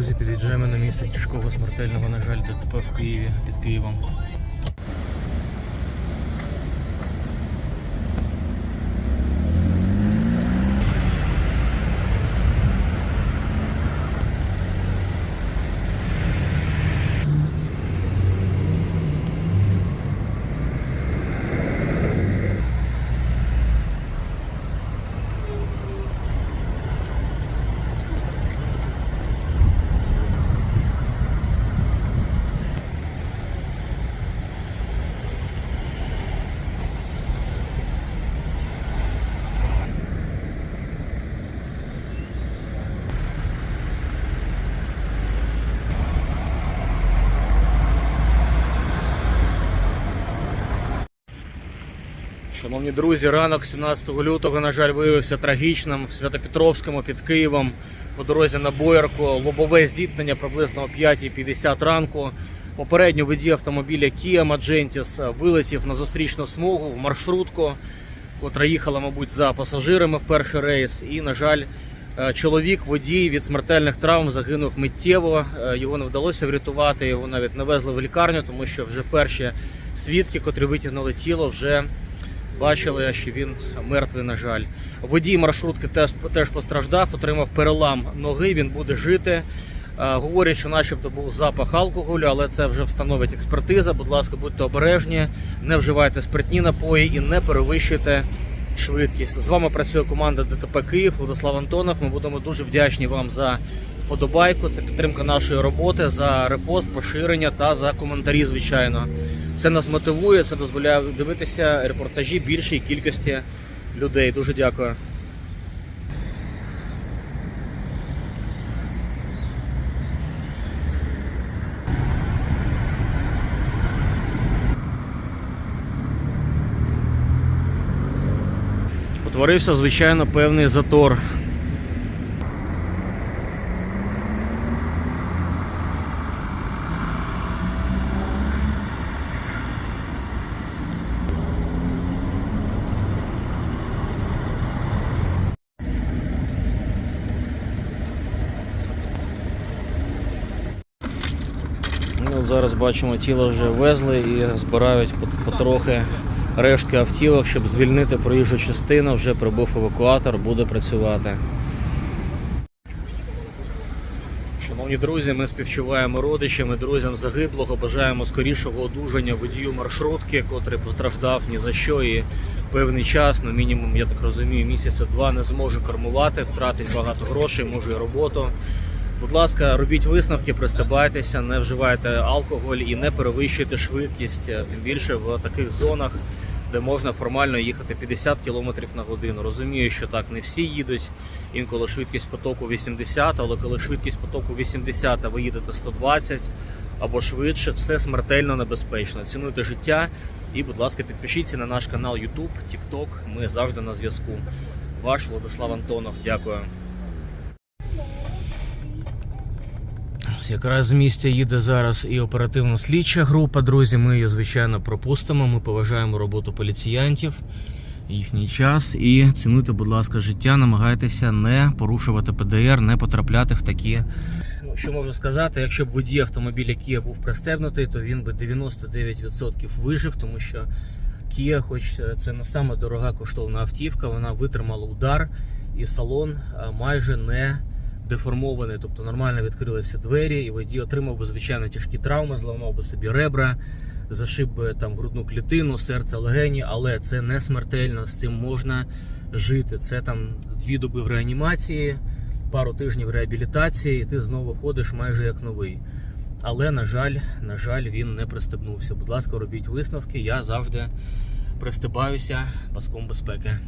Друзі, під'їжджаємо на місце тяжкого смертельного, на жаль, ДТП в Києві під Києвом. Шановні друзі, ранок 17 лютого, на жаль, виявився трагічним в Святопетровському під Києвом по дорозі на Боярку. Лобове зіткнення приблизно о 5.50 ранку. Попередньо водій автомобіля Kia Magentis вилетів на зустрічну смугу в маршрутку, котра їхала, мабуть, за пасажирами в перший рейс. І, на жаль, е, чоловік, водій від смертельних травм загинув миттєво. Е, Його не вдалося врятувати, його навіть не везли в лікарню, тому що вже перші свідки, котрі витягнули тіло, вже бачили, що він мертвий, на жаль. Водій маршрутки теж, теж постраждав, отримав перелам ноги, він буде жити. Е, Говорять, що начебто був запах алкоголю, але це вже встановить експертиза. Будь ласка, будьте обережні, не вживайте спиртні напої і не перевищуйте швидкість. З вами працює команда ДТП Київ, Владислав Антонов. Ми будемо дуже вдячні вам за вподобайку. Це підтримка нашої роботи, за репост, поширення та за коментарі, звичайно. Це нас мотивує, це дозволяє дивитися репортажі більшій кількості людей. Дуже дякую. Утворився, звичайно, певний затор. Ну, зараз бачимо, тіло вже везли і збирають пот- потрохи рештки автівок, щоб звільнити проїжджу частину. Вже прибув евакуатор, буде працювати. Шановні друзі, ми співчуваємо родичам і друзям загиблого. Бажаємо скорішого одужання водію маршрутки, котрий постраждав ні за що і певний час, ну мінімум, я так розумію, місяця два не зможе кермувати, втратить багато грошей, може і роботу. Будь ласка, робіть висновки, пристебайтеся, не вживайте алкоголь і не перевищуйте швидкість, е, тим більше в таких зонах, де можна формально їхати 50 км на годину. Розумію, що так не всі їдуть. Інколи швидкість потоку 80, але коли швидкість потоку 80, а ви їдете 120 або швидше, все смертельно небезпечно. Цінуйте життя і, будь ласка, підпишіться на наш канал YouTube, TikTok. Ми завжди на зв'язку. Ваш Владислав Антонов. Дякую. Якраз з місця їде зараз і оперативно-слідча група. Друзі, ми її, звичайно, пропустимо. Ми поважаємо роботу поліціянтів, їхній час. І цінуйте, будь ласка, життя. Намагайтеся не порушувати ПДР, не потрапляти в такі. Ну, що можу сказати, якщо б водій автомобіля Kia був пристебнутий, то він би 99% вижив, тому що Kia, хоч це не саме дорога коштовна автівка, вона витримала удар, і салон майже не деформований, тобто нормально відкрилися двері, і водій отримав би звичайно тяжкі травми, зламав би собі ребра, зашиб би там грудну клітину, серце, легені, але це не смертельно, з цим можна жити. Це там дві доби в реанімації, пару тижнів реабілітації, і ти знову ходиш майже як новий. Але, на жаль, на жаль, він не пристебнувся. Будь ласка, робіть висновки. Я завжди пристебаюся паском безпеки.